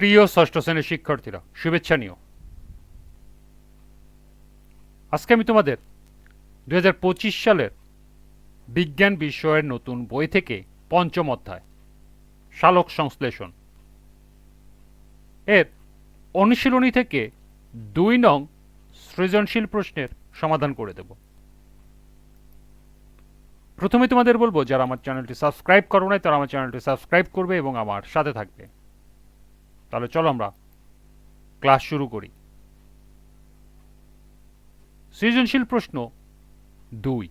প্রিয় ষষ্ঠ শ্রেণির শিক্ষার্থীরা, শুভেচ্ছা নিও। আজকে আমি তোমাদের দু হাজার পঁচিশ সালের বিজ্ঞান বিষয়ের নতুন বই থেকে পঞ্চম অধ্যায়, শালক সংশ্লেষণ। এর অনুশীলনী থেকে দুই নং সৃজনশীল প্রশ্নের সমাধান করে দেব। প্রথমে তোমাদের বলব, যারা আমার চ্যানেলটি সাবস্ক্রাইব করো নাই, তারা আমার চ্যানেলটি সাবস্ক্রাইব করবে এবং আমার সাথে থাকবে। তাহলে চলো আমরা ক্লাস শুরু করি। সৃজনশীল প্রশ্ন দুই।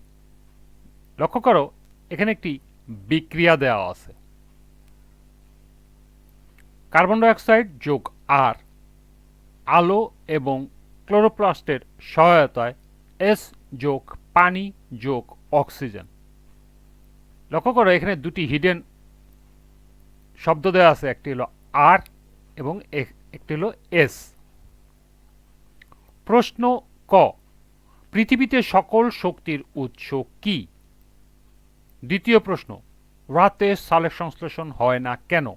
লক্ষ্য করো, এখানে একটি বিক্রিয়া দেওয়া আছে। কার্বন ডাইঅক্সাইড যোগ আর আলো এবং ক্লোরোপ্লাস্টের সহায়তায় এস যোগ পানি যোগ অক্সিজেন। লক্ষ্য করো, এখানে দুটি হিডেন শব্দ দেওয়া আছে, একটি হলো আর এবং একটি হলো এস। প্রশ্ন ক, পৃথিবীতে সকল শক্তির উৎস কি? দ্বিতীয় প্রশ্ন, রাতে সালেক সংশ্লেষণ হয় না কেন?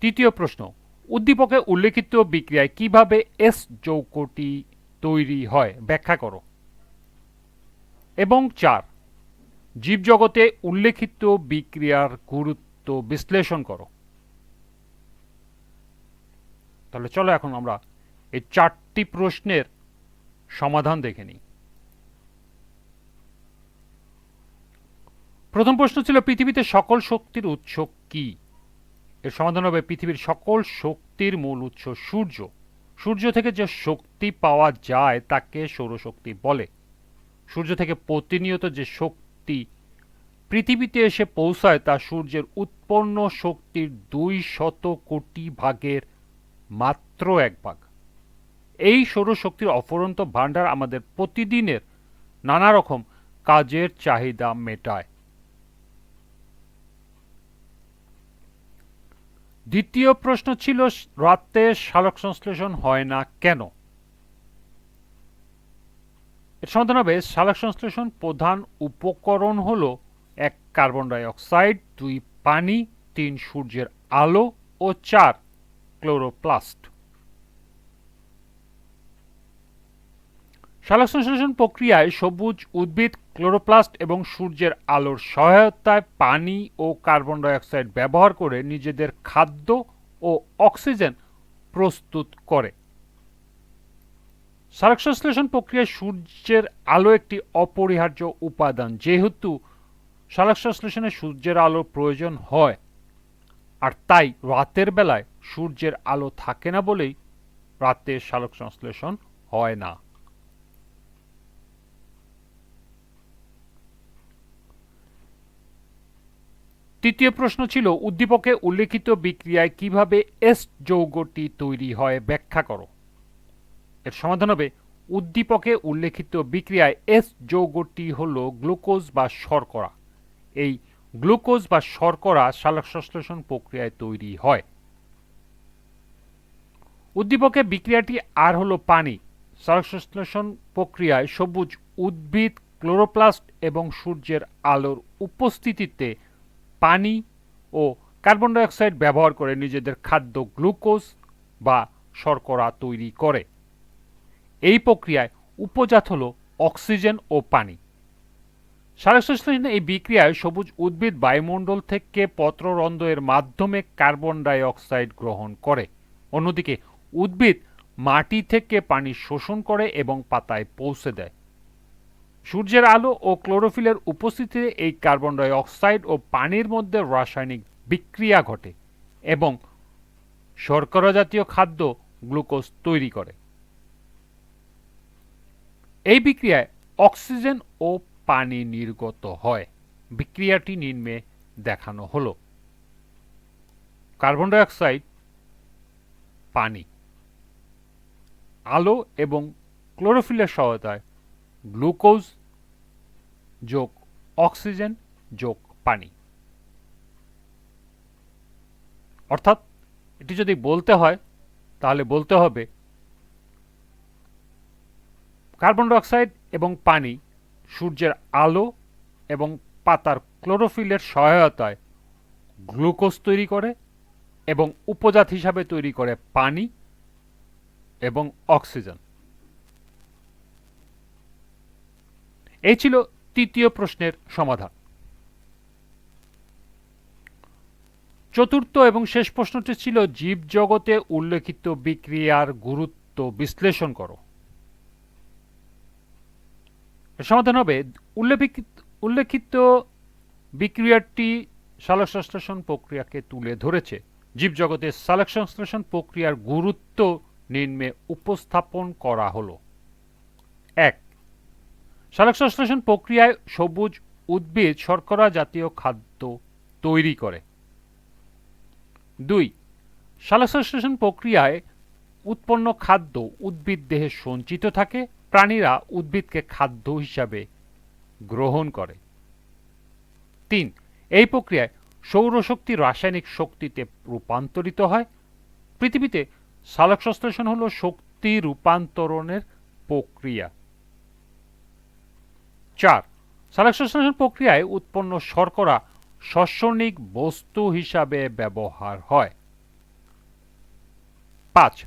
তৃতীয় প্রশ্ন, উদ্দীপকে উল্লেখিত বিক্রিয়ায় কীভাবে এস যৌকটি তৈরি হয়? ব্যাখ্যা করো। এবং চার, জীবজগতে উল্লেখিত বিক্রিয়ার গুরুত্ব বিশ্লেষণ করো। তাহলে চলো এখন আমরা এই চারটি প্রশ্নের সমাধান দেখে নিই। প্রথম প্রশ্ন ছিল, পৃথিবীতে সকল শক্তির উৎস কি? এর সমাধান হবে, পৃথিবীর সকল শক্তির মূল উৎস সূর্য। সূর্য থেকে যে শক্তি পাওয়া যায় তাকে সৌরশক্তি বলে। সূর্য থেকে প্রতিনিয়ত যে শক্তি পৃথিবীতে এসে পৌঁছায় তা সূর্যের উৎপন্ন শক্তির দুই শত কোটি ভাগের মাত্র এক ভাগ। এই সৌরশক্তির অফুরন্ত ভাণ্ডার আমাদের প্রতিদিনের নানা রকম কাজের চাহিদা মেটায়। দ্বিতীয় প্রশ্ন ছিল, রাতে সালোক সংশ্লেষণ হয় না কেন? এর সমাধান হবে সালোক সংশ্লেষণ প্রধান উপকরণ হল এক কার্বন ডাই অক্সাইড, দুই পানি, তিন সূর্যের আলো ও চার ক্লোরোপ্লাস্ট। সালোক সংশ্লেষণ প্রক্রিয়ায় সবুজ, উদ্ভিদ, ক্লোরোপ্লাস্ট এবং সূর্যের আলোর সহায়তায় পানি ও কার্বন ডাই অক্সাইড ব্যবহার করে নিজেদের খাদ্য ও অক্সিজেন প্রস্তুত করে। সালোক সংশ্লেষণ প্রক্রিয়ায় সূর্যের আলো একটি অপরিহার্য উপাদান। যেহেতু সালোক সংশ্লেষণে সূর্যের আলোর প্রয়োজন হয় আর তাই রাতের বেলায় সূর্যের আলো থাকে না বলেই রাতে সালোক সংশ্লেষণ হয় না। তৃতীয় প্রশ্ন ছিল, উদ্দীপকে উল্লেখিত বিক্রিয়ায় কীভাবে এস যৌগটি তৈরি হয় ব্যাখ্যা করো। এর সমাধান হবে, উদ্দীপকে উল্লেখিত বিক্রিয়ায় এস যৌগটি হল গ্লুকোজ বা শর্করা। এই গ্লুকোজ বা শর্করা সালোক সংশ্লেষণ প্রক্রিয়ায় তৈরি হয়। উদ্দীপকের বিক্রিয়াটি আর হলো পানি। সালোক সংশ্লেষণ প্রক্রিয়ায় সবুজ উদ্ভিদ, ক্লোরোপ্লাস্ট এবং সূর্যের আলোর উপস্থিতিতে পানি ও কার্বন ডাইঅক্সাইড ব্যবহার করে নিজেদের খাদ্য গ্লুকোজ বা শর্করা তৈরি করে। এই প্রক্রিয়ায় উপজাত হল অক্সিজেন ও পানি। সালোক সংশ্লেষণে এই বিক্রিয়ায় সবুজ উদ্ভিদ বায়ুমণ্ডল থেকে পত্ররন্ধ্র এর মাধ্যমে কার্বন ডাই অক্সাইড গ্রহণ করে। অন্যদিকে, উদ্ভিদ মাটি থেকে পানি শোষণ করে এবং পাতায় পৌঁছে দেয়। সূর্যের আলো ও ক্লোরোফিলের উপস্থিতিতে এই কার্বন ডাই অক্সাইড ও পানির মধ্যে রাসায়নিক বিক্রিয়া ঘটে এবং শর্করা জাতীয় খাদ্য গ্লুকোজ তৈরি করে। এই বিক্রিয়ায় অক্সিজেন ও পানি নির্গত হয়। বিক্রিয়াটি নিম্নে দেখানো হলো। কার্বন ডাই অক্সাইড পানি। আলো এবং ক্লোরোফিলের সহায়তায় গ্লুকোজ যোগ অক্সিজেন যোগ পানি। অর্থাৎ এটি যদি বলতে হয়, তাহলে বলতে হবে, কার্বন ডাইঅক্সাইড এবং পানি সূর্যের আলো এবং পাতার ক্লোরোফিলের সহায়তায় গ্লুকোজ তৈরি করে এবং উপজাত হিসাবে তৈরি করে পানি এবং অক্সিজেন। এই ছিল তৃতীয় প্রশ্নের সমাধান। চতুর্থ এবং শেষ প্রশ্নটি ছিল জীবজগতে উল্লেখিত বিক্রিয়ার গুরুত্ব বিশ্লেষণ করো। সমাধান হবে। উল্লেখিত উল্লেখিত বিক্রিয়াটি সালোক সংশ্লেষণ প্রক্রিয়াকে তুলে ধরেছে। জীবজগতের সালোক সংশ্লেষণ প্রক্রিয়ার গুরুত্ব নিম্নে উপস্থাপন করা হলো। এক সালোক সংশ্লেষণ প্রক্রিয়ায় সবুজ উদ্ভিদ শর্করা জাতীয় খাদ্য তৈরি করে। দুই সালোক সংশ্লেষণ প্রক্রিয়ায় উৎপন্ন খাদ্য উদ্ভিদ দেহে সঞ্চিত থাকে। প্রাণীরা উদ্ভিদকে খাদ্য হিসাবে গ্রহণ করে। তিন, এই প্রক্রিয়ায় সৌরশক্তি রাসায়নিক শক্তিতে রূপান্তরিত হয়। পৃথিবীতে সালোক সংশ্লেষণ হল শক্তি রূপান্তরণের প্রক্রিয়া। চার, সালোক সংশ্লেষণ প্রক্রিয়ায় উৎপন্ন শর্করা শস্যনিক বস্তু হিসাবে ব্যবহার হয়। পাঁচ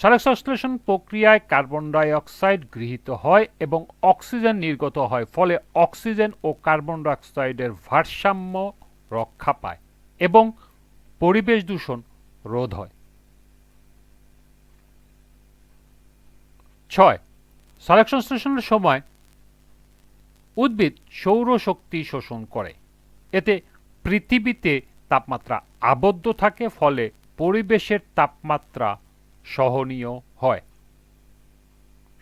সালোক সংশ্লেষণ প্রক্রিয়ায় কার্বন ডাই অক্সাইড গৃহীত হয় এবং অক্সিজেন নির্গত হয়, ফলে অক্সিজেন ও কার্বন ডাই অক্সাইডের ভারসাম্য রক্ষা পায় এবং পরিবেশ দূষণ রোধ হয়। ছয় সালোক সংশ্লেষণের সময় উদ্ভিদ সৌরশক্তি শোষণ করে। এতে পৃথিবীতে তাপমাত্রা আবদ্ধ থাকে, ফলে পরিবেশের তাপমাত্রা সহনীয় হয়।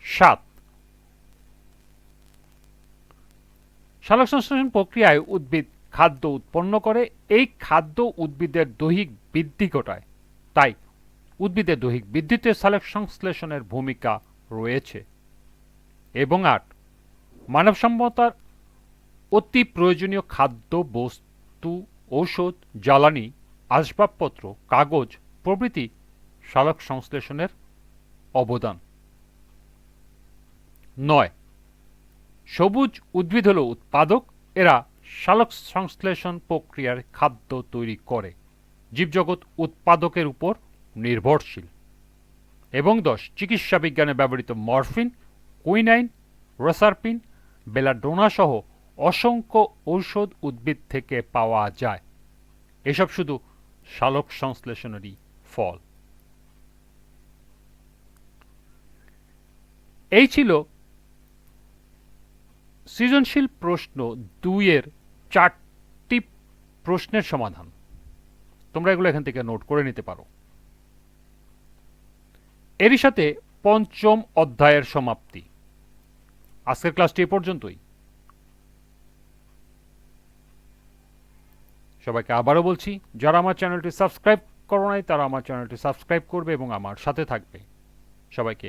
সাত। সালোক সংশ্লেষণ প্রক্রিয়ায় উদ্ভিদ খাদ্য উৎপন্ন করে, এই খাদ্য উদ্ভিদের দৈহিক বৃদ্ধি ঘটায়। তাই উদ্ভিদের দৈহিক বৃদ্ধিতে সালোক সংশ্লেষণের ভূমিকা রয়েছে। এবং আট, মানবসম্মতার অতি প্রয়োজনীয় খাদ্য, বস্তু, ঔষধ, জ্বালানি, আসবাবপত্র, কাগজ, প্রভৃতি সালোক সংশ্লেষণের অবদান। নয়, সবুজ উদ্ভিদ হল উৎপাদক, এরা সালোক সংশ্লেষণ প্রক্রিয়ার খাদ্য তৈরি করে, জীবজগৎ উৎপাদকের উপর নির্ভরশীল। এবং দশ, চিকিৎসা বিজ্ঞানে ব্যবহৃত মরফিন, কুইনাইন, রোসারপিন, বেলাডোনা সহ অসংখ্য ঔষধ উদ্ভিদ থেকে পাওয়া যায়। এসব শুধু সালোক সংশ্লেষণেরই ফল। এই ছিল সৃজনশীল প্রশ্ন দুইয়ের চারটি প্রশ্নের সমাধান। তোমরা এগুলো এখান থেকে নোট করে নিতে পারো। এরই সাথে পঞ্চম অধ্যায়ের সমাপ্তি। আজকের ক্লাসটি এ পর্যন্তই। সবাইকে আবারও বলছি, যারা আমার চ্যানেলটি সাবস্ক্রাইব করো নাই, তারা আমার চ্যানেলটি সাবস্ক্রাইব করবে এবং আমার সাথে থাকবে। সবাইকে